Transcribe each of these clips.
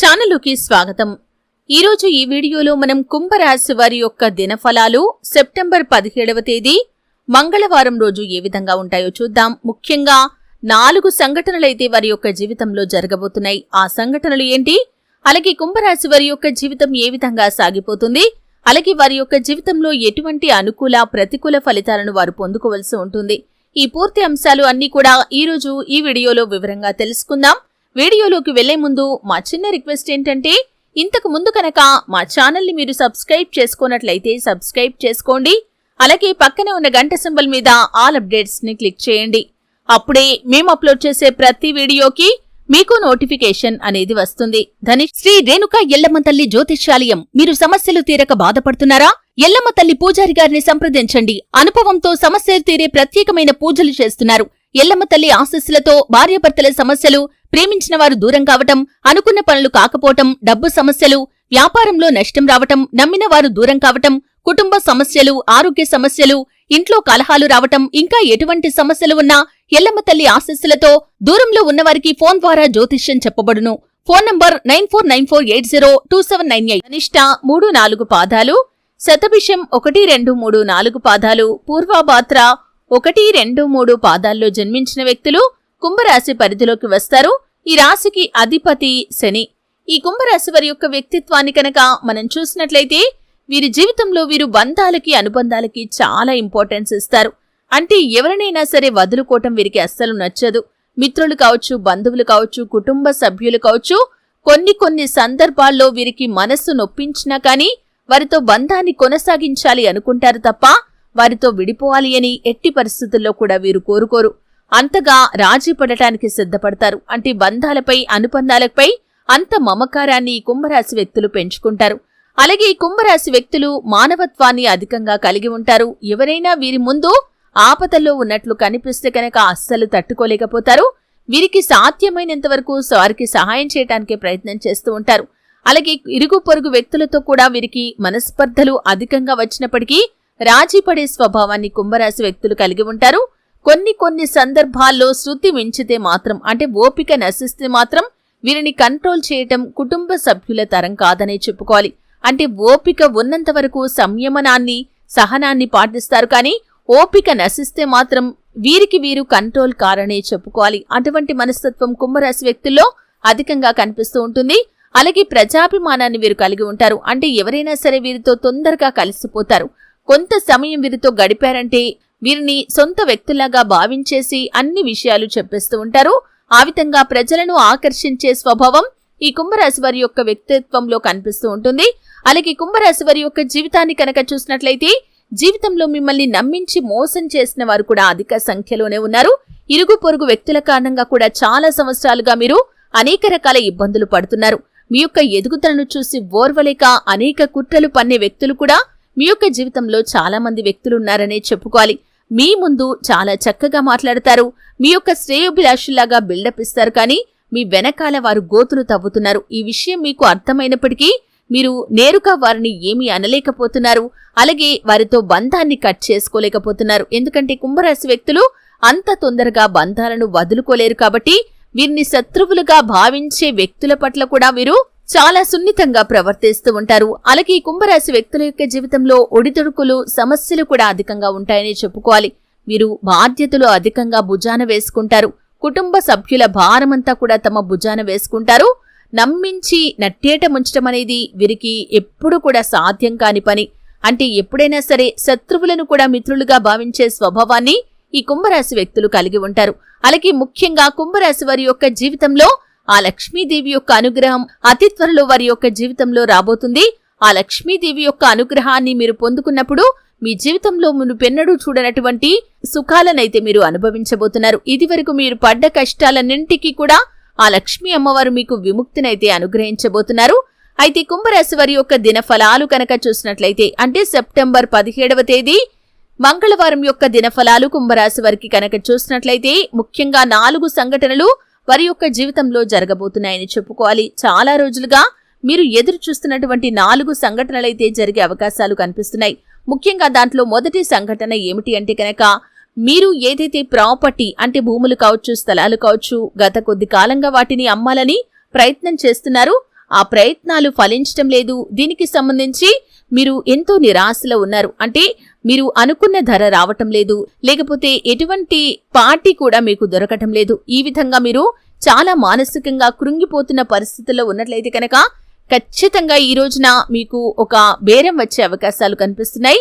ఛానలుకి స్వాగతం. ఈరోజు ఈ వీడియోలో మనం కుంభరాశి వారి యొక్క దినఫలాలు సెప్టెంబర్ పదిహేడవ తేదీ మంగళవారం రోజు ఏ విధంగా ఉంటాయో చూద్దాం. ముఖ్యంగా నాలుగు సంఘటనలైతే వారి యొక్క జీవితంలో జరగబోతున్నాయి. ఆ సంఘటనలు ఏంటి? అలాగే కుంభరాశి వారి యొక్క జీవితం ఏ విధంగా సాగిపోతుంది? అలాగే వారి యొక్క జీవితంలో ఎటువంటి అనుకూల ప్రతికూల ఫలితాలను వారు పొందుకోవలసి ఉంటుంది. ఈ పూర్తి అంశాలు అన్నీ కూడా ఈ రోజు ఈ వీడియోలో వివరంగా తెలుసుకుందాం. వీడియోలోకి వెళ్ళే ముందు మా చిన్న రిక్వెస్ట్ ఏంటంటే ఇంతకు ముందు కనుక మా ఛానల్ని మీరు సబ్స్క్రైబ్ చేసుకున్నట్లయితే సబ్స్క్రైబ్ చేసుకోండి. అలాగే పక్కనే ఉన్న గంట సింబల్ మీద ఆల్ అప్డేట్స్ని క్లిక్ చేయండి. అప్పుడే మేము అప్లోడ్ చేసే ప్రతి వీడియోకి మీకు నోటిఫికేషన్ అనేది వస్తుంది. ధనిష్ శ్రీ రేణుక ఎల్లమ్మ తల్లి జ్యోతిష్యాలయం. మీరు సమస్యలు తీరక బాధపడుతున్నారా? ఎల్లమ్మ తల్లి పూజారి గారిని సంప్రదించండి. అనుభవంతో సమస్యలు తీరే ప్రత్యేకమైన పూజలు చేస్తున్నారు. ఎల్లమ్మ తల్లి ఆశస్సులతో భార్యాభర్తల సమస్యలు ప్రేమించిన వారు దూరం కావటం అనుకున్న పనులు కాకపోవటం డబ్బు సమస్యలు వ్యాపారంలో నష్టం రావటం నమ్మిన వారు దూరం కావటం కుటుంబ సమస్యలు ఆరోగ్య సమస్యలు ఇంట్లో కలహాలు రావటం ఇంకా ఎటువంటి సమస్యలు ఉన్నా ఎల్లమ్మ తల్లి ఆశస్సులతో దూరంలో ఉన్నవారికి ఫోన్ ద్వారా జ్యోతిష్యం చెప్పబడును. Phone number nine four nine four eight zero two seven nine eight. కనిష్ట మూడు నాలుగు పాదాలు. శతభిషం ఒకటి రెండు మూడు నాలుగు పాదాలు. పూర్వాభాద్ర ఒకటి రెండు మూడు పాదాల్లో జన్మించిన వ్యక్తులు కుంభరాశి పరిధిలోకి వస్తారు. ఈ రాశికి అధిపతి శని. ఈ కుంభరాశి వారి యొక్క వ్యక్తిత్వాన్ని కనుక మనం చూసినట్లయితే వీరి జీవితంలో వీరు బంధాలకి అనుబంధాలకి చాలా ఇంపార్టెన్స్ ఇస్తారు. అంటే ఎవరినైనా సరే వదులుకోవటం వీరికి అస్సలు నచ్చదు. మిత్రులు కావచ్చు బంధువులు కావచ్చు కుటుంబ సభ్యులు కావచ్చు కొన్ని కొన్ని సందర్భాల్లో వీరికి మనస్సు నొప్పించినా కానీ వారితో బంధాన్ని కొనసాగించాలి అనుకుంటారు తప్ప వారితో విడిపోవాలి అని ఎట్టి పరిస్థితుల్లో కూడా వీరు కోరుకోరు. అంతగా రాజీ పడటానికి సిద్ధపడతారు. అంటే బంధాలపై అనుబంధాలపై అంత మమకారాన్ని ఈ కుంభరాశి వ్యక్తులు పెంచుకుంటారు. అలాగే ఈ కుంభరాశి వ్యక్తులు మానవత్వాన్ని అధికంగా కలిగి ఉంటారు. ఎవరైనా వీరి ముందు ఆపదల్లో ఉన్నట్లు కనిపిస్తే కనుక అస్సలు తట్టుకోలేకపోతారు. వీరికి సాధ్యమైనంత వరకు వారికి సహాయం చేయడానికి ప్రయత్నం చేస్తూ ఉంటారు. అలాగే ఇరుగు పొరుగు వ్యక్తులతో కూడా వీరికి మనస్పర్ధలు అధికంగా వచ్చినప్పటికీ రాజీపడే స్వభావాన్ని కుంభరాశి వ్యక్తులు కలిగి ఉంటారు. కొన్ని కొన్ని సందర్భాల్లో శృతి మించితే మాత్రం అంటే ఓపిక నశిస్తే మాత్రం వీరిని కంట్రోల్ చేయటం కుటుంబ సభ్యుల తరం కాదనే చెప్పుకోవాలి. అంటే ఓపిక ఉన్నంత వరకు సంయమనాన్ని సహనాన్ని పాటిస్తారు కానీ ఓపిక నశిస్తే మాత్రం వీరికి వీరు కంట్రోల్ కారనే చెప్పుకోవాలి. అటువంటి మనస్తత్వం కుంభరాశి వ్యక్తుల్లో అధికంగా కనిపిస్తూ ఉంటుంది. అలాగే ప్రజాభిమానాన్ని వీరు కలిగి ఉంటారు. అంటే ఎవరైనా సరే వీరితో తొందరగా కలిసిపోతారు. కొంత సమయం వీరితో గడిపారంటే వీరిని సొంత వ్యక్తులాగా భావించేసి అన్ని విషయాలు చెప్పేస్తూ ఉంటారు. ఆ విధంగా ప్రజలను ఆకర్షించే స్వభావం ఈ కుంభరాశి వారి యొక్క వ్యక్తిత్వంలో కనిపిస్తూ ఉంటుంది. అలాగే కుంభరాశి వారి యొక్క జీవితాన్ని కనుక చూసినట్లయితే జీవితంలో మిమ్మల్ని నమ్మించి మోసం చేసిన వారు కూడా అధిక సంఖ్యలోనే ఉన్నారు. ఇరుగు పొరుగు వ్యక్తుల కారణంగా కూడా చాలా సంవత్సరాలుగా మీరు అనేక రకాల ఇబ్బందులు పడుతున్నారు. మీ యొక్క ఎదుగుదలను చూసి ఓర్వలేక అనేక కుట్రలు పన్నే వ్యక్తులు కూడా మీ యొక్క జీవితంలో చాలా మంది వ్యక్తులున్నారనే చెప్పుకోవాలి. మీ ముందు చాలా చక్కగా మాట్లాడతారు. మీ యొక్క శ్రేయోభిలాషుల్లాగా బిల్డప్ ఇస్తారు కానీ మీ వెనకాల వారు గోతులు తవ్వుతున్నారు. ఈ విషయం మీకు అర్థమైనప్పటికీ మీరు నేరుగా వారిని ఏమీ అనలేకపోతున్నారు. అలాగే వారితో బంధాన్ని కట్ చేసుకోలేకపోతున్నారు. ఎందుకంటే కుంభరాశి వ్యక్తులు అంత తొందరగా బంధాలను వదులుకోలేరు కాబట్టి వీరిని శత్రువులుగా భావించే వ్యక్తుల పట్ల కూడా వీరు చాలా సున్నితంగా ప్రవర్తిస్తూ ఉంటారు. అలాగే ఈ కుంభరాశి వ్యక్తుల యొక్క జీవితంలో ఒడిదుడుకులు సమస్యలు కూడా అధికంగా ఉంటాయని చెప్పుకోవాలి. వీరు బాధ్యతలు అధికంగా భుజాన వేసుకుంటారు. కుటుంబ సభ్యుల భారమంతా కూడా తమ భుజాన వేసుకుంటారు. నమ్మించి నట్టేట ముంచడం అనేది వీరికి ఎప్పుడు కూడా సాధ్యం కాని పని. అంటే ఎప్పుడైనా సరే శత్రువులను కూడా మిత్రులుగా భావించే స్వభావాన్ని ఈ కుంభరాశి వ్యక్తులు కలిగి ఉంటారు. అలాగే ముఖ్యంగా కుంభరాశి వారి యొక్క జీవితంలో ఆ లక్ష్మీదేవి యొక్క అనుగ్రహం అతి త్వరలో వారి యొక్క జీవితంలో రాబోతుంది. ఆ లక్ష్మీదేవి యొక్క అనుగ్రహాన్ని మీరు పొందుకున్నప్పుడు మీ జీవితంలో మునుపెన్నడూ చూడనటువంటి సుఖాలనైతే మీరు అనుభవించబోతున్నారు. ఇది వరకు మీరు పడ్డ కష్టాలన్నింటికీ కూడా ఆ లక్ష్మీ అమ్మవారు మీకు విముక్తినైతే అనుగ్రహించబోతున్నారు. అయితే కుంభరాశి వారి యొక్క దినఫలాలు కనుక చూసినట్లయితే అంటే సెప్టెంబర్ పదిహేడవ తేదీ మంగళవారం యొక్క దినఫలాలు కుంభరాశి వారికి కనుక చూసినట్లయితే ముఖ్యంగా నాలుగు సంఘటనలు వారి యొక్క జీవితంలో జరగబోతున్నాయని చెప్పుకోవాలి. చాలా రోజులుగా మీరు ఎదురు చూస్తున్నటువంటి నాలుగు సంఘటనలైతే జరిగే అవకాశాలు కనిపిస్తున్నాయి. ముఖ్యంగా దాంట్లో మొదటి సంఘటన ఏమిటి అంటే కనుక మీరు ఏదైతే ప్రాపర్టీ అంటే భూములు కావచ్చు స్థలాలు కావచ్చు గత కొద్ది కాలంగా వాటిని అమ్మాలని ప్రయత్నం చేస్తున్నారు. ఆ ప్రయత్నాలు ఫలించటం లేదు. దీనికి సంబంధించి మీరు ఎంతో నిరాశలో ఉన్నారు. అంటే మీరు అనుకున్న ధర రావటం లేదు. లేకపోతే ఎటువంటి పార్టీ కూడా మీకు దొరకటం లేదు. ఈ విధంగా మీరు చాలా మానసికంగా కృంగిపోతున్న పరిస్థితుల్లో ఉన్నట్లయితే కనుక ఖచ్చితంగా ఈ రోజున మీకు ఒక బేరం వచ్చే అవకాశాలు కనిపిస్తున్నాయి.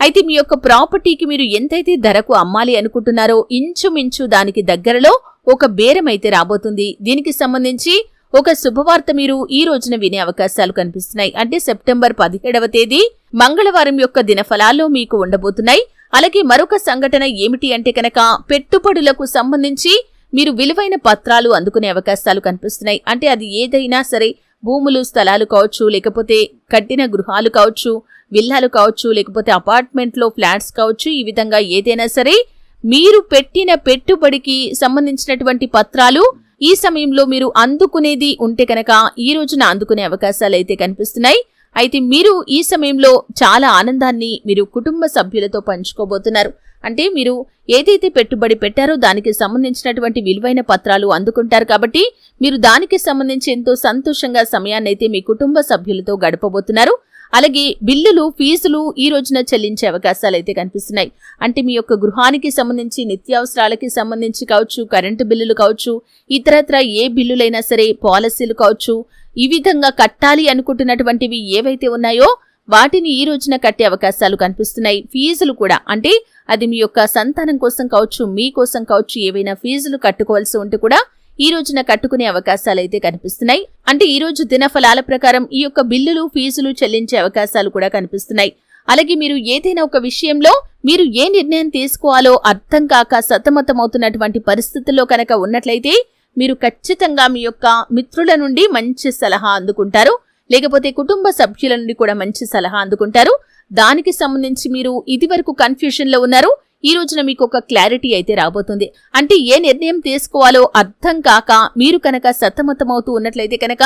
అయితే మీ యొక్క ప్రాపర్టీకి మీరు ఎంతైతే ధరకు అమ్మాలి అనుకుంటున్నారో ఇంచుమించు దానికి దగ్గరలో ఒక బేరం అయితే రాబోతుంది. దీనికి సంబంధించి ఒక శుభవార్త మీరు ఈ రోజున వినే అవకాశాలు కనిపిస్తున్నాయి. అంటే సెప్టెంబర్ పదిహేడవ తేదీ మంగళవారం యొక్క దినఫలాల్లో మీకు ఉండబోతున్నాయి. అలాగే మరొక సంఘటన ఏమిటి అంటే కనుక పెట్టుబడులకు సంబంధించి మీరు విలువైన పత్రాలు అందుకునే అవకాశాలు కనిపిస్తున్నాయి. అంటే అది ఏదైనా సరే భూములు స్థలాలు కావచ్చు లేకపోతే కట్టిన గృహాలు కావచ్చు విల్లాలు కావచ్చు లేకపోతే అపార్ట్మెంట్లో ఫ్లాట్స్ కావచ్చు ఈ విధంగా ఏదైనా సరే మీరు పెట్టిన పెట్టుబడికి సంబంధించినటువంటి పత్రాలు ఈ సమయంలో మీరు అందుకునేది ఉంటే కనుక ఈ రోజున అందుకునే అవకాశాలు అయితే కనిపిస్తున్నాయి. అయితే మీరు ఈ సమయంలో చాలా ఆనందాన్ని మీరు కుటుంబ సభ్యులతో పంచుకోబోతున్నారు. అంటే మీరు ఏదైతే పెట్టుబడి పెట్టారో దానికి సంబంధించినటువంటి విలువైన పత్రాలు అందుకుంటారు కాబట్టి మీరు దానికి సంబంధించి ఎంతో సంతోషంగా సమయాన్ని అయితే మీ కుటుంబ సభ్యులతో గడపబోతున్నారు. అలాగే బిల్లులు ఫీజులు ఈ రోజున చెల్లించే అవకాశాలు అయితే కనిపిస్తున్నాయి. అంటే మీ యొక్క గృహానికి సంబంధించి నిత్యావసరాలకి సంబంధించి కావచ్చు కరెంటు బిల్లులు కావచ్చు ఇతరత్ర ఏ బిల్లులైనా సరే పాలసీలు కావచ్చు ఈ విధంగా కట్టాలి అనుకుంటున్నటువంటివి ఏవైతే ఉన్నాయో వాటిని ఈ రోజున కట్టే అవకాశాలు కనిపిస్తున్నాయి. ఫీజులు కూడా అంటే అది మీ యొక్క సంతానం కోసం కావచ్చు మీ కోసం కావచ్చు ఏవైనా ఫీజులు కట్టుకోవాల్సి ఉంటే కూడా ఈ రోజున కట్టుకునే అవకాశాలు అయితే కనిపిస్తున్నాయి. అంటే ఈ రోజు దినఫలాల ప్రకారం ఈ యొక్క బిల్లులు ఫీజులు చెల్లించే అవకాశాలు కూడా కనిపిస్తున్నాయి. అలాగే మీరు ఏదైనా ఒక విషయంలో మీరు ఏ నిర్ణయం తీసుకోవాలో అర్థం కాక సతమతమవుతున్నటువంటి పరిస్థితుల్లో కనుక ఉన్నట్లయితే మీరు ఖచ్చితంగా మీ యొక్క మిత్రుల నుండి మంచి సలహా అందుకుంటారు. లేకపోతే కుటుంబ సభ్యుల నుండి కూడా మంచి సలహా అందుకుంటారు. దానికి సంబంధించి మీరు ఇదివరకు వరకు కన్ఫ్యూషన్లో ఉన్నారు. ఈ రోజున మీకు ఒక క్లారిటీ అయితే రాబోతుంది. అంటే ఏ నిర్ణయం తీసుకోవాలో అర్థం కాక మీరు కనుక సతమతమవుతూ ఉన్నట్లయితే కనుక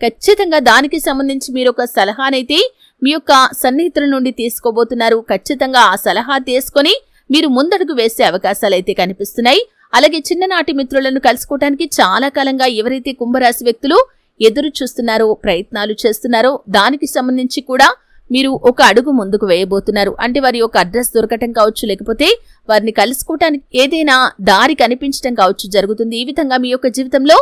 ఖచ్చితంగా దానికి సంబంధించి మీరు ఒక సలహానైతే మీ యొక్క సన్నిహితుల నుండి తీసుకోబోతున్నారు. ఖచ్చితంగా ఆ సలహా తీసుకొని మీరు ముందడుగు వేసే అవకాశాలు అయితే కనిపిస్తున్నాయి. అలాగే చిన్ననాటి మిత్రులను కలుసుకోవడానికి చాలా కాలంగా ఎవరైతే కుంభరాశి వ్యక్తులు ఎదురు చూస్తున్నారో ప్రయత్నాలు చేస్తున్నారో దానికి సంబంధించి కూడా మీరు ఒక అడుగు ముందుకు వేయబోతున్నారు. అంటే వారి యొక్క అడ్రస్ దొరకటం కావచ్చు లేకపోతే వారిని కలుసుకోవటానికి ఏదైనా దారి కనిపించటం కావచ్చు జరుగుతుంది. ఈ విధంగా మీ యొక్క జీవితంలో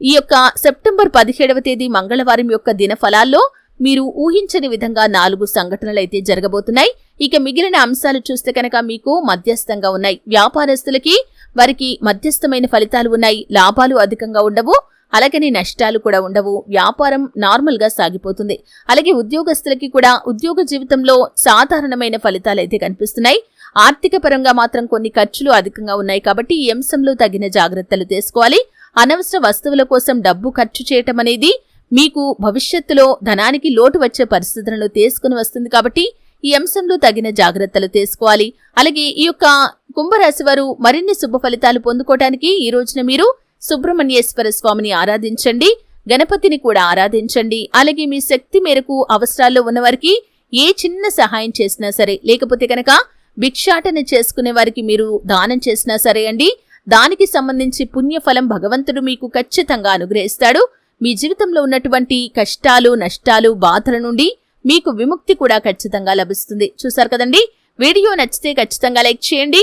ఈ యొక్క సెప్టెంబర్ పదిహేడవ తేదీ మంగళవారం యొక్క దిన ఫలాల్లో మీరు ఊహించని విధంగా నాలుగు సంఘటనలు అయితే జరగబోతున్నాయి. ఇక మిగిలిన అంశాలు చూస్తే కనుక మీకు మధ్యస్థంగా ఉన్నాయి. వ్యాపారస్తులకి వారికి మధ్యస్థమైన ఫలితాలు ఉన్నాయి. లాభాలు అధికంగా ఉండవు. అలాగని నష్టాలు కూడా ఉండవు. వ్యాపారం నార్మల్గా సాగిపోతుంది. అలాగే ఉద్యోగస్తులకి కూడా ఉద్యోగ జీవితంలో సాధారణమైన ఫలితాలు అయితే కనిపిస్తున్నాయి. ఆర్థిక పరంగా మాత్రం కొన్ని ఖర్చులు అధికంగా ఉన్నాయి కాబట్టి ఈ అంశంలో తగిన జాగ్రత్తలు తీసుకోవాలి. అనవసర వస్తువుల కోసం డబ్బు ఖర్చు చేయటం అనేది మీకు భవిష్యత్తులో ధనానికి లోటు వచ్చే పరిస్థితులను తీసుకుని వస్తుంది కాబట్టి ఈ అంశంలో తగిన జాగ్రత్తలు తీసుకోవాలి. అలాగే ఈ యొక్క కుంభరాశి వారు మరిన్ని శుభ ఫలితాలు పొందుకోవటానికి ఈ రోజున మీరు సుబ్రహ్మణ్యేశ్వర స్వామిని ఆరాధించండి గణపతిని కూడా ఆరాధించండి. అలాగే మీ శక్తి మేరకు అవసరాల్లో ఉన్నవారికి ఏ చిన్న సహాయం చేసినా సరే లేకపోతే కనుక భిక్షాటన చేసుకునే వారికి మీరు దానం చేసినా సరే అండి దానికి సంబంధించి పుణ్యఫలం భగవంతుడు మీకు ఖచ్చితంగా అనుగ్రహిస్తాడు. మీ జీవితంలో ఉన్నటువంటి కష్టాలు నష్టాలు బాధల నుండి మీకు విముక్తి కూడా ఖచ్చితంగా లభిస్తుంది. చూసారు కదండి? వీడియో నచ్చితే ఖచ్చితంగా లైక్ చేయండి.